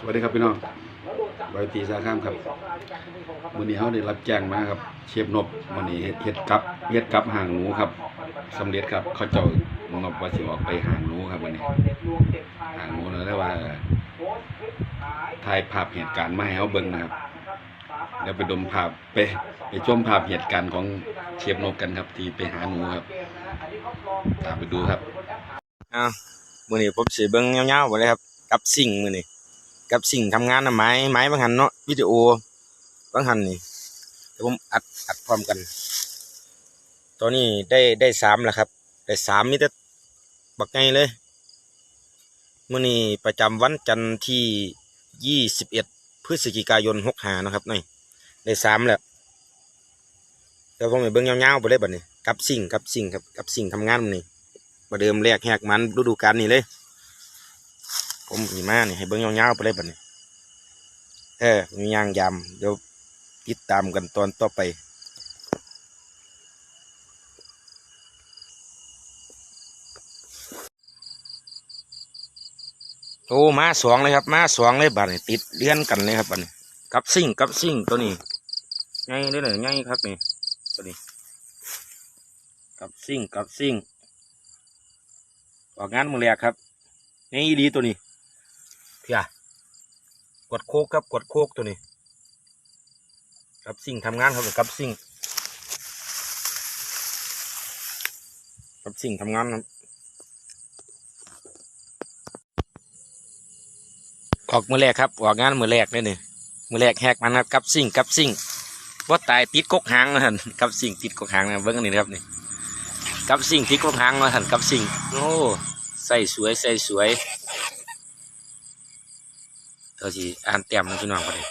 สวัสดีครับพี่น้องบายตีสาข้ามครับวันนี้เขาได้รับแจ้งมาครับ เชฟนบวันนี้เฮ็ดกับเฮ็ดกับห่างหนูครับสำเร็จครับ เขาเจ้านบว่าสิออกไปห่างหนูครับวันนี้ห่างหนูนะได้ว่าถ่ายภาพเหตุการณ์มาให้เขาเบิ่งนะครับเดี๋ยวไปดมภาพไปไปชมภาพเหตุการณ์ของเชฟนบกันครับ ที่ไปหาหนูครับตามไปดูครับอ้าวมือนี้ผมสิเบิ่งยวๆบ่เลยครับ กับสิ่งมือนี้กับสิ่งทำงานน่ะไม้ไม้บางหันเนาะวิดีโอบางหันนี่เดี๋ยวผมอัดอัดพร้อมกันตัวนี้ได้ได้สามแล้วครับ ได้สามมีแต่บักไงเลยมื้อนี้ประจำวันจันทร์ที่ยี่สิบเอ็ดพฤศจิกายนหกหานะครับนี่ได้สามแล้วเดี๋ยวผมไปเบิ่งยาๆไปเลยบัดนี้กับสิ่งกับสิ่งครับกับสิ่งทำงานมื้อนี้ประเดิมแรกแหกมันฤดูกาลนี่เลย ผมมีมานี่ให้เบิ้งยาวๆไปเลยบัดนี้เออมีย่างยำเดี๋ยวติดตามกันตอนต่อไปโอ้มาสองเลยครับมาสองเลยบัดนี้ติดเลี้ยนกันเลยครับบัดนี้กับซิ่งกับซิ่งตัวนี้ไงเด้อเนี่ยไงครับนี่ตัวนี้กับซิ่งกับซิ่งออกงานมือแรกครับนี่ดีตัวนี้ พียกดโคกครับกดโคกตัวนี้กับสิ่งทำงานครับกับสิ่งกับสิ่งทำงานครับออกมือแรกครับออกงานมือแรกเลยนี่มือแรกแหกมันครับกับสิ่งกับสิ่งว่าตายติดกกหางนะท่านกับสิ่งติดกกหางนะเบิ้งอันนี้ครับนี่กับสิ่งที่กบหางมาหันกับสิ่งโอ้ใส่สวยใส่สวย เธอสิอ่านเต็มนะพี่น้องคนนี้